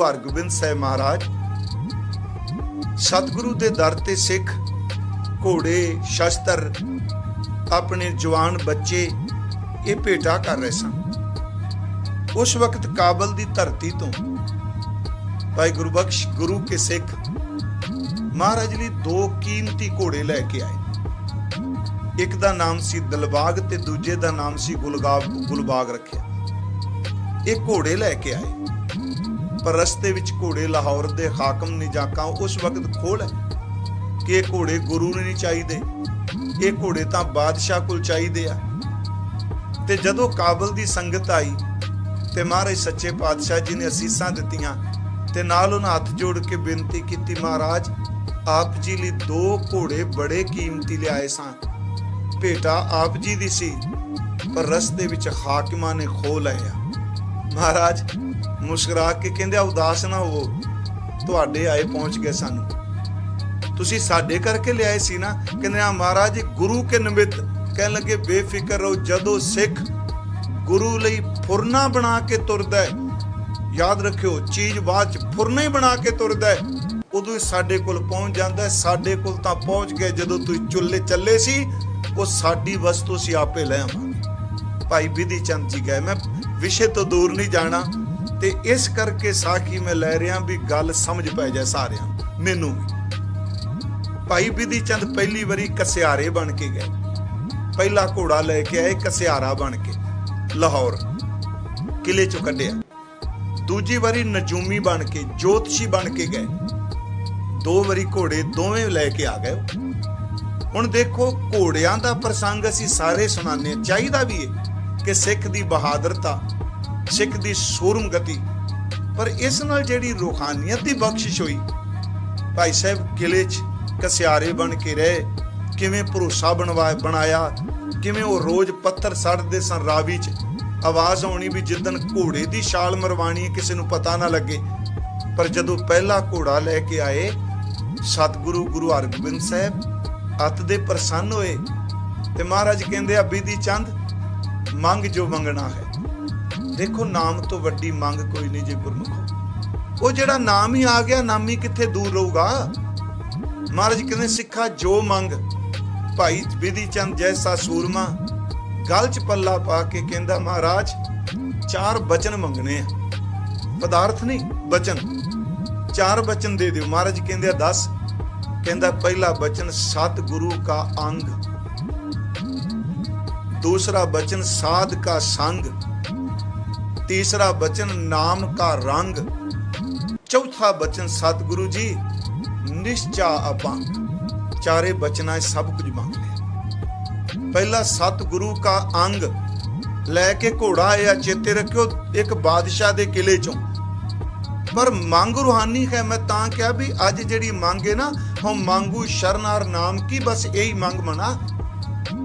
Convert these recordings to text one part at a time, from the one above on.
ਗੁਰੂ ਹਰਗੋਬਿੰਦ ਸਾਹਿਬ ਮਹਾਰਾਜ, ਸਤਿਗੁਰੂ ਦੇ ਦਰ ਤੇ ਸਿੱਖ, ਘੋੜੇ, ਸ਼ਸਤਰ, ਆਪਣੇ ਜਵਾਨ ਬੱਚੇ, ਇਹ ਭੇਟਾ ਕਰ ਰਹੇ ਸਨ। ਉਸ ਵਕਤ ਕਾਬਲ ਦੀ ਧਰਤੀ ਤੋਂ ਭਾਈ ਗੁਰਬਖਸ਼ ਗੁਰੂ ਕੇ ਸਿੱਖ ਮਹਾਰਾਜ ਲਈ ਦੋ ਕੀਮਤੀ ਘੋੜੇ ਲੈ ਕੇ ਆਏ। ਇੱਕ ਦਾ ਨਾਮ ਸੀ ਦਿਲਬਾਗ ਤੇ ਦੂਜੇ ਦਾ ਨਾਮ ਸੀ ਗੁਲਗਾਬ ਗੁਲਬਾਗ ਰੱਖਿਆ। ਇਹ ਘੋੜੇ ਲੈ ਕੇ ਆਏ। ਪਰ ਰਸਤੇ ਵਿੱਚ ਘੋੜੇ ਲਾਹੌਰ ਦੇ ਹਾਕਮ ਨਿਜਾਕਾਂ ਉਸ ਵਕਤ ਖੋਲ ਕਿ ਇਹ ਘੋੜੇ ਗੁਰੂ ਨੂੰ ਨਹੀਂ ਚਾਹੀਦੇ। ਇਹ ਘੋੜੇ ਤਾਂ ਬਾਦਸ਼ਾਹ ਕੋਲ ਚਾਹੀਦੇ ਆ। ਤੇ ਜਦੋਂ ਕਾਬਲ ਦੀ ਸੰਗਤ ਆਈ ਤੇ ਮਹਾਰਾਜ ਸੱਚੇ ਪਾਤਸ਼ਾਹ ਜੀ ਨੇ ਅਸੀਸਾਂ ਦਿੱਤੀਆਂ ਤੇ ਨਾਲ ਉਹਨਾਂ ਹੱਥ ਜੋੜ ਕੇ ਬੇਨਤੀ ਕੀਤੀ, ਮਹਾਰਾਜ, ਆਪ ਜੀ ਲਈ ਦੋ ਘੋੜੇ ਬੜੇ ਕੀਮਤੀ ਲਿਆਏ ਸਾਂ। ਭੇਟਾ ਆਪ ਜੀ ਦੀ ਸੀ, ਪਰ ਰਸਤੇ ਵਿੱਚ ਹਾਕਮਾਂ ਨੇ ਖੋ ਲਿਆ ਮਹਾਰਾਜ ਮੁਸਕਰਾ ਕੇ ਕਹਿੰਦੇ, ਉਦਾਸ ਨਾ ਹੋਵੋ। ਤੁਹਾਡੇ ਆਏ ਪਹੁੰਚ ਗਏ ਸਾਨੂੰ। ਤੁਸੀਂ ਸਾਡੇ ਕਰਕੇ ਲਿਆਏ ਸੀ ਨਾ? ਕਹਿੰਦੇ ਆ ਮਹਾਰਾਜ, ਗੁਰੂ ਕੇ ਨਿਮਿਤ ਕਹਿਣ ਲੱਗੇ, ਬੇਫਿਕਰ ਰਹੋ, ਜਦੋਂ ਸਿੱਖ ਗੁਰੂ ਲਈ ਫੁਰਨਾ ਬਣਾ ਕੇ ਤੁਰਦਾ ਹੈ, ਯਾਦ ਰੱਖਿਓ, ਚੀਜ਼ ਬਾਅਦ ਚ ਫੁਰਨਾ ਹੀ ਬਣਾ ਕੇ ਤੁਰਦਾ ਹੈ, ਉਦੋਂ ਹੀ ਸਾਡੇ ਕੋਲ ਪਹੁੰਚ ਜਾਂਦਾ ਹੈ। ਸਾਡੇ ਕੋਲ ਤਾਂ ਪਹੁੰਚ ਗਏ, ਜਦੋਂ ਤੁਸੀਂ ਚੁੱਲੇ ਚੱਲੇ ਸੀ, ਉਹ ਸਾਡੀ ਵਸਤੂ ਸੀ ਆਪੇ ਲੈ ਆਵਾਂਗੇ। ਭਾਈ ਵਿਧੀ ਚੰਦ ਜੀ ਗਏ ਮੈਂ ਵਿਸ਼ੇ ਤੋਂ ਦੂਰ ਨਹੀਂ ਜਾਣਾ ਤੇ ਇਸ ਕਰਕੇ ਸਾਖੀ ਮੈਂ ਲੈ ਰਿਹਾ ਵੀ ਗੱਲ ਸਮਝ ਪੈ ਜਾਏ ਸਾਰਿਆਂ ਮੈਨੂੰ ਭਾਈ ਵਿਧੀ ਚੰਦ ਪਹਿਲੀ ਵਾਰੀ ਕਸਿਆਰੇ ਬਣ ਕੇ ਗਏ। ਪਹਿਲਾ ਘੋੜਾ ਲੈ ਕੇ ਆਏ, ਕਸਿਆਰਾ ਬਣ ਕੇ, ਲਾਹੌਰ ਕਿਲੇ ਚੋਂ ਕੱਢਿਆ। ਦੂਜੀ ਵਾਰੀ ਨਜੂਮੀ ਬਣ ਕੇ, ਜੋਤਸ਼ੀ ਬਣ ਕੇ ਗਏ। ਦੋ ਵਾਰੀ ਘੋੜੇ ਦੋਵੇਂ ਲੈ ਕੇ ਆ ਗਏ। ਹੁਣ ਦੇਖੋ, ਘੋੜਿਆਂ ਦਾ ਪ੍ਰਸੰਗ ਅਸੀਂ ਸਾਰੇ ਸੁਣਾਉਂਦੇ ਹਾਂ। ਚਾਹੀਦਾ ਵੀ ਹੈ ਕਿ ਸਿੱਖ ਦੀ ਬਹਾਦਰਤਾ ਸਿੱਖ ਦੀ ਸੂਰਮ ਗਤੀ। ਪਰ ਇਸ ਨਾਲ ਜਿਹੜੀ ਰੂਹਾਨੀਅਤ ਦੀ ਬਖਸ਼ਿਸ਼ ਹੋਈ, ਭਾਈ ਸਾਹਿਬ ਕਿਲੇ 'ਚ ਕਸਿਆਰੇ ਬਣ ਕੇ ਰਹੇ, ਕਿਵੇਂ ਭਰੋਸਾ ਬਣਵਾ, ਬਣਾਇਆ, ਕਿਵੇਂ ਉਹ ਰੋਜ਼ ਪੱਥਰ ਸੜਦੇ ਸਨ ਰਾਵੀ 'ਚ, ਆਵਾਜ਼ ਆਉਣੀ ਵੀ ਜਿੱਦਨ ਘੋੜੇ ਦੀ ਛਾਲ ਮਰਵਾਣੀ ਕਿਸੇ ਨੂੰ ਪਤਾ ਨਾ ਲੱਗੇ। ਪਰ ਜਦੋਂ ਪਹਿਲਾ ਘੋੜਾ ਲੈ ਕੇ ਆਏ, ਸਤਿਗੁਰੂ ਗੁਰੂ ਹਰਗੋਬਿੰਦ ਸਾਹਿਬ ਅਤ ਦੇ ਪ੍ਰਸੰਨ ਹੋਏ ਤੇ ਮਹਾਰਾਜ ਕਹਿੰਦੇ ਆ, ਬੀਦੀ ਚੰਦ, ਮੰਗ ਜੋ ਮੰਗਣਾ ਹੈ। ਦੇਖੋ ਨਾਮ ਤੋਂ ਵੱਡੀ ਮੰਗ ਕੋਈ ਨਹੀਂ ਜੇ ਗੁਰਮੁਖ। ਉਹ ਜਿਹੜਾ ਨਾਮ ਹੀ ਆ ਗਿਆ, ਨਾਮੀ ਕਿੱਥੇ ਦੂਰ ਰਹੂਗਾ? ਮਹਾਰਾਜ ਕਹਿੰਦੇ, ਸਿੱਖਾ ਜੋ ਮੰਗ, ਭਾਈ ਵਿਧੀ ਚੰਦ ਜੈਸਾ ਸੂਰਮਾ, ਗਲ ਚ ਪੱਲਾ ਪਾ ਕੇ ਕਹਿੰਦਾ, ਮਹਾਰਾਜ, ਚਾਰ ਬਚਨ ਮੰਗਣੇ ਆ। ਪਦਾਰਥ ਨਹੀਂ, ਬਚਨ। ਚਾਰ ਬਚਨ ਦੇ ਦਿਓ। ਮਹਾਰਾਜ ਕਹਿੰਦੇ ਆ 10 ਕਹਿੰਦਾ, ਪਹਿਲਾ ਬਚਨ ਸਤ ਗੁਰੂ ਕਾ ਅੰਗ। ਦੂਸਰਾ ਬਚਨ ਸਾਧ ਕਾ ਸੰਗ। ਤੀਸਰਾ ਬਚਨ ਨਾਮ ਕਾ ਰੰਗ। ਚੌਥਾ ਬਚਨ ਸਤਿਗੁਰੂ ਜੀ, ਨਿਸ਼ਚਾ ਅਪੰਗ। ਚਾਰੇ ਬਚਨਾਂ ਸਭ ਕੁਝ ਮੰਗਦੇ ਪਹਿਲਾ ਸਤਿਗੁਰੂ ਕਾ ਅੰਗ, ਲੈ ਕੇ ਘੋੜਾ ਇਹ ਚੇਤੇ ਰੱਖਿਓ, ਇੱਕ ਬਾਦਸ਼ਾਹ ਦੇ ਕਿਲੇ ਚੋਂ। ਪਰ ਮੰਗ ਰੂਹਾਨੀ ਹੈ, ਮੈਂ ਤਾਂ ਕਿਹਾ ਵੀ ਅੱਜ ਜਿਹੜੀ ਮੰਗ ਹੈ ਨਾ ਹਮ ਮੰਗੂ ਸ਼ਰਨਾਰ ਨਾਮ ਕੀ, ਬਸ ਇਹੀ ਮੰਗ ਮਨਾ।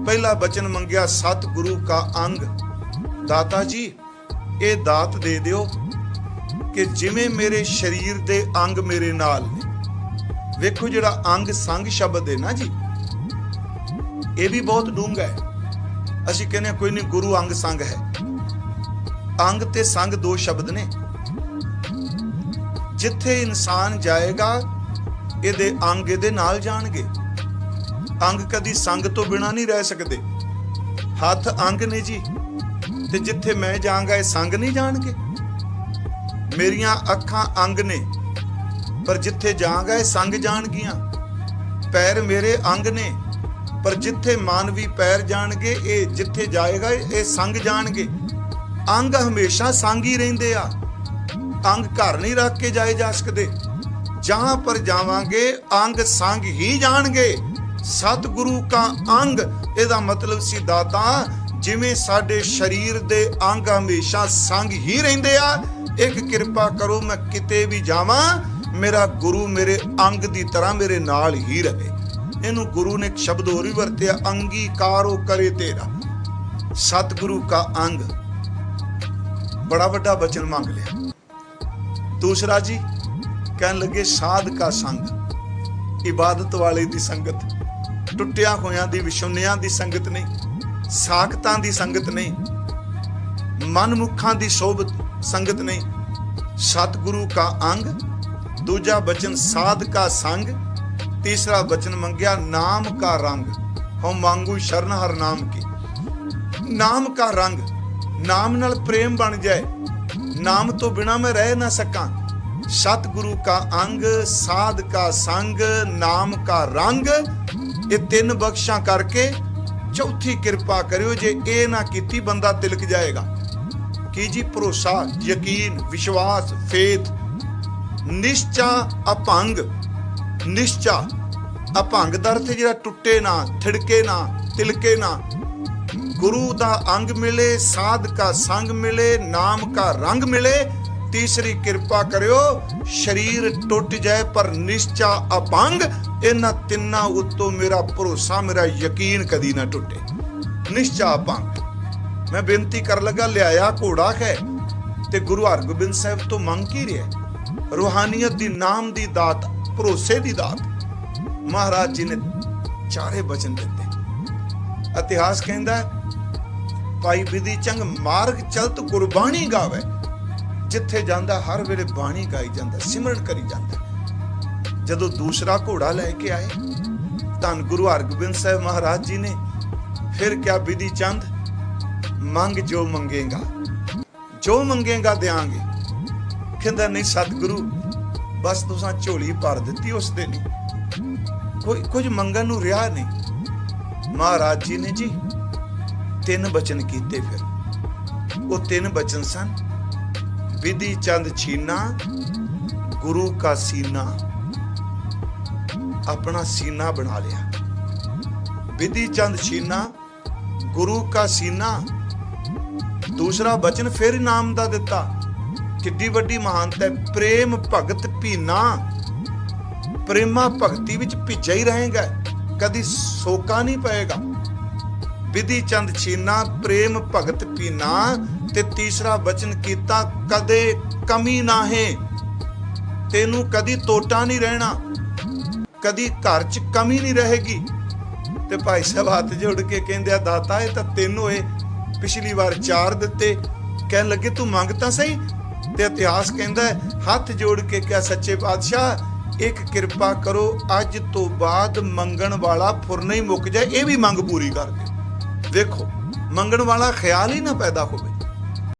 ਪਹਿਲਾ ਬਚਨ ਮੰਗਿਆ ਸਤਿਗੁਰੂ ਕਾ ਅੰਗ। ਦਾਤਾ ਜੀ ਇਹ ਦਾਤ ਦੇ ਦਿਓ ਕਿ ਜਿਵੇਂ ਮੇਰੇ ਸਰੀਰ ਦੇ ਅੰਗ ਮੇਰੇ ਨਾਲ ਨੇ। ਵੇਖੋ ਜਿਹੜਾ ਅੰਗ ਸੰਗ ਸ਼ਬਦ ਹੈ ਨਾ ਜੀ। ਇਹ ਵੀ ਬਹੁਤ ਡੂੰਘਾ ਹੈ। ਅਸੀਂ ਕਹਿੰਦੇ ਕੋਈ ਨਹੀਂ, ਗੁਰੂ ਅੰਗ ਸੰਗ ਹੈ। ਅੰਗ ਤੇ ਸੰਗ ਦੋ ਸ਼ਬਦ ਨੇ। ਜਿੱਥੇ ਇਨਸਾਨ ਜਾਏਗਾ, ਇਹਦੇ ਅੰਗ ਇਹਦੇ ਨਾਲ ਜਾਣਗੇ। ਅੰਗ ਕਦੀ ਸੰਗ ਤੋਂ ਬਿਨਾ ਨਹੀਂ ਰਹਿ ਸਕਦੇ। ਹੱਥ ਅੰਗ ਨੇ ਜੀ। ਤੇ ਜਿੱਥੇ ਮੈਂ ਜਾਵਾਂਗਾ ਇਹ ਸੰਗ ਨਹੀਂ ਜਾਣਗੇ? ਮੇਰੀਆਂ ਅੱਖਾਂ ਅੰਗ ਨੇ, ਪਰ ਜਿੱਥੇ ਜਾਵਾਂਗਾ ਇਹ ਸੰਗ ਜਾਣਗੀਆਂ। ਪੈਰ ਮੇਰੇ ਅੰਗ ਨੇ, ਪਰ ਜਿੱਥੇ ਮਾਨਵੀ ਪੈਰ ਜਾਣਗੇ, ਇਹ ਜਿੱਥੇ ਜਾਏਗਾ, ਇਹ ਸੰਗ ਜਾਣਗੇ। ਅੰਗ ਹਮੇਸ਼ਾ ਸੰਗ ਹੀ ਰਹਿੰਦੇ ਆ। ਅੰਗ ਘਰ ਨਹੀਂ ਰੱਖ ਕੇ ਜਾਏ ਜਾ ਸਕਦੇ। ਜਹਾਂ ਪਰ ਜਾਵਾਂਗੇ, ਅੰਗ ਸੰਗ ਹੀ ਜਾਣਗੇ। ਸਤਿਗੁਰੂ ਕਾ ਅੰਗ, ਇਹਦਾ ਮਤਲਬ ਸੀ ਦਾਤਾ ਜਿਵੇਂ ਸਾਡੇ ਸਰੀਰ ਦੇ ਅੰਗ ਹਮੇਸ਼ਾ ਸੰਗ ਹੀ ਰਹਿੰਦੇ ਆ, ਇੱਕ ਕਿਰਪਾ ਕਰੋ ਮੈਂ ਕਿਤੇ ਵੀ ਜਾਵਾਂ, ਮੇਰਾ ਗੁਰੂ ਮੇਰੇ ਅੰਗ ਦੀ ਤਰ੍ਹਾਂ ਮੇਰੇ ਨਾਲ ਹੀ ਰਹੇ। ਇਹਨੂੰ ਗੁਰੂ ਨੇ ਇੱਕ ਸ਼ਬਦ ਹੋਰ ਵੀ ਵਰਤਿਆ, ਅੰਗੀਕਾਰੋ ਕਰੇ ਤੇਰਾ। ਸਤਿਗੁਰੂ ਕਾ ਅੰਗ। ਬੜਾ ਵੱਡਾ ਬਚਨ ਮੰਗ ਲਿਆ। ਦੂਸਰਾ ਜੀ, ਕਹਿਣ ਲੱਗੇ ਸਾਧ ਕਾ ਸੰਗ। ਇਬਾਦਤ ਵਾਲੇ ਦੀ ਸੰਗਤ, ਟੁੱਟਿਆ ਹੋਇਆਂ ਦੀ, ਵਿਛੁੰਨਿਆਂ ਦੀ ਸੰਗਤ ਨਹੀਂ। ਸਾਖਤਾਂ ਦੀ ਸੰਗਤ ਨਹੀਂ, ਮਨਮੁਖਾਂ ਦੀ ਸੋਭਤ ਸੰਗਤ ਨਹੀਂ। ਸਤਿਗੁਰੂ ਕਾ ਅੰਗ, ਦੂਜਾ ਬਚਨ ਸਾਧ ਕਾ ਸੰਗ, ਤੀਸਰਾ ਬਚਨ ਮੰਗਿਆ ਨਾਮ ਕਾ ਰੰਗ। ਹਉ ਮੰਗੂ ਸ਼ਰਨ ਹਰ ਨਾਮ ਕੀ। ਨਾਮ ਕਾ ਰੰਗ, ਨਾਮ ਨਾਲ ਪ੍ਰੇਮ ਬਣ ਜਾਏ। ਨਾਮ ਤੋਂ ਬਿਨਾ ਮੈਂ ਰਹਿ ਨਾ ਸਕਾਂ। ਸਤਿਗੁਰੂ ਕਾ ਅੰਗ, ਸਾਧ ਕਾ ਸੰਗ, ਨਾਮ ਕਾ ਰੰਗ, ਇਹ ਤਿੰਨ ਬਖਸ਼ਾਂ ਕਰਕੇ ਚੌਥੀ ਕਿਰਪਾ ਕਰਿਓ, ਜੇ ਇਹ ਨਾ ਕੀਤੀ, ਬੰਦਾ ਤਿਲਕ ਜਾਏਗਾ। ਕੀ ਜੀ? ਭਰੋਸਾ, ਯਕੀਨ, ਵਿਸ਼ਵਾਸ, ਫੇਥ। ਨਿਸ਼ਚਾ, ਅਭੰਗ। ਨਿਸ਼ਚਾ, ਅਭੰਗ ਦਾ ਅਰਥ ਜਿਹੜਾ ਟੁੱਟੇ ਨਾ, ਥਿੜਕੇ ਨਾ, ਤਿਲਕੇ ਨਾ। ਗੁਰੂ ਦਾ ਅੰਗ ਮਿਲੇ, ਸਾਧ ਕਾ ਸੰਗ ਮਿਲੇ, ਨਾਮ ਕਾ ਰੰਗ ਮਿਲੇ ਤੀਸਰੀ ਕਿਰਪਾ ਕਰਿਓ। ਸਰੀਰ ਟੁੱਟ ਜਾਏ ਪਰ ਨਿਸ਼ਚਾ ਅਭੰਗ। ਇਹਨਾਂ ਤਿੰਨਾਂ ਉੱਤੋਂ ਮੇਰਾ ਭਰੋਸਾ, ਮੇਰਾ ਯਕੀਨ ਕਦੀ ਨਾ ਟੁੱਟੇ। ਨਿਸ਼ਚਾ ਅਭੰਗ। ਮੈਂ ਬੇਨਤੀ ਕਰ ਲਗਾ, ਲਿਆਇਆ ਘੋੜਾ ਹੈ ਤੇ ਗੁਰੂ ਹਰਗੋਬਿੰਦ ਸਾਹਿਬ ਤੋਂ ਮੰਗ ਕੀ ਰਿਹਾ ਰੂਹਾਨੀਅਤ ਦੀ ਨਾਮ ਦੀ ਦਾਤ, ਭਰੋਸੇ ਦੀ ਦਾਤ। ਮਹਾਰਾਜ ਜੀ ਨੇ ਚਾਰੇ ਬਚਨ ਦਿੱਤੇ। ਇਤਿਹਾਸ ਕਹਿੰਦਾ ਭਾਈ ਵਿਧੀ ਚੰਗ, ਮਾਰਗ ਚਲਤ ਗੁਰਬਾਣੀ ਗਾਵੇ। ਜਿੱਥੇ ਜਾਂਦਾ, ਹਰ ਵੇਲੇ ਬਾਣੀ ਗਾਈ ਜਾਂਦਾ, ਸਿਮਰਨ ਕਰੀ ਜਾਂਦਾ। ਜਦੋਂ ਦੂਸਰਾ ਘੋੜਾ ਲੈ ਕੇ ਆਏ, ਧੰਨ ਗੁਰੂ ਹਰਗੋਬਿੰਦ ਸਾਹਿਬ ਮਹਾਰਾਜ ਜੀ ਨੇ, ਫਿਰ ਕਿਹਾ ਵਿਧੀ ਚੰਦ? ਮੰਗ ਜੋ ਮੰਗੇਗਾ ਜੋ ਮੰਗੇਗਾ ਦੇਾਂਗੇ ਕਹਿੰਦਾ, ਨਹੀਂ ਸਤਿਗੁਰੂ, ਬਸ ਤੁਸੀਂ ਝੋਲੀ ਭਰ ਦਿੱਤੀ ਉਸ ਦੇ ਨਹੀਂ ਕੋਈ, ਕੁਝ ਮੰਗਣ ਨੂੰ ਰਿਹਾ ਨਹੀਂ। ਮਹਾਰਾਜ ਜੀ ਨੇ ਜੀ ਤਿੰਨ ਬਚਨ ਕੀਤੇ ਫਿਰ। ਉਹ ਤਿੰਨ ਬਚਨ ਸਨ। ਵਿਧੀ ਚੰਦ ਛੀਨਾ, ਗੁਰੂ ਕਾ ਸੀਨਾ। ਆਪਣਾ ਸੀਨਾ ਬਣਾ ਲਿਆ। ਵਿਧੀ ਚੰਦ ਛੀਨਾ, ਗੁਰੂ ਕਾ ਸੀਨਾ। ਦੂਸਰਾ ਬਚਨ ਫਿਰ ਇਨਾਮ ਦਾ ਦਿੱਤਾ। ਕਿੱਡੀ ਵੱਡੀ ਮਹਾਨਤਾ ਹੈ। ਪ੍ਰੇਮ ਭਗਤ ਭੀਨਾ। ਪ੍ਰੇਮਾ ਭਗਤੀ ਵਿੱਚ ਭਿੱਜਾ ਹੀ ਰਹੇਗਾ। ਕਦੀ ਸੋਕਾ ਨਹੀਂ ਪਏਗਾ। ਵਿਧੀ ਚੰਦ ਛੀਨਾ, ਪ੍ਰੇਮ ਭਗਤ ਪੀਨਾ, ਤੇ ਤੀਸਰਾ ਬਚਨ ਕੀਤਾ, ਕਦੇ ਕਮੀ ਨਾ ਹੈ ਤੈਨੂੰ ਕਦੀ ਤੋਟਾ ਨਹੀਂ ਰਹਿਣਾ, ਕਦੀ ਘਰ 'ਚ ਕਮੀ ਨਹੀਂ ਰਹੇਗੀ। ਤੇ ਭਾਈ ਸਾਹਿਬ ਹੱਥ ਜੋੜ ਕੇ ਕਹਿੰਦੇ ਆ, ਦਾਤਾ, ਇਹ ਤਾਂ ਤੈਨੂੰ ਏ ਪਿਛਲੀ ਵਾਰ ਚਾਰ ਦਿੱਤੇ। ਕਹਿਣ ਲੱਗੇ, ਤੂੰ ਮੰਗ ਤਾਂ ਸਹੀ? ਤੇ ਇਤਿਹਾਸ ਕਹਿੰਦਾ ਹੱਥ ਜੋੜ ਕੇ ਕਿਹਾ, ਸੱਚੇ ਪਾਤਸ਼ਾਹ, ਇੱਕ ਕਿਰਪਾ ਕਰੋ, ਅੱਜ ਤੋਂ ਬਾਅਦ ਮੰਗਣ ਵਾਲਾ ਫੁਰਨਾ ਹੀ ਮੁੱਕ ਜਾਏ, ਇਹ ਵੀ ਮੰਗ ਪੂਰੀ ਕਰ ਦਿਓ ਦੇਖੋ ਮੰਗਣ ਵਾਲਾ ਖਿਆਲ ਹੀ ਨਾ ਪੈਦਾ ਹੋਵੇ।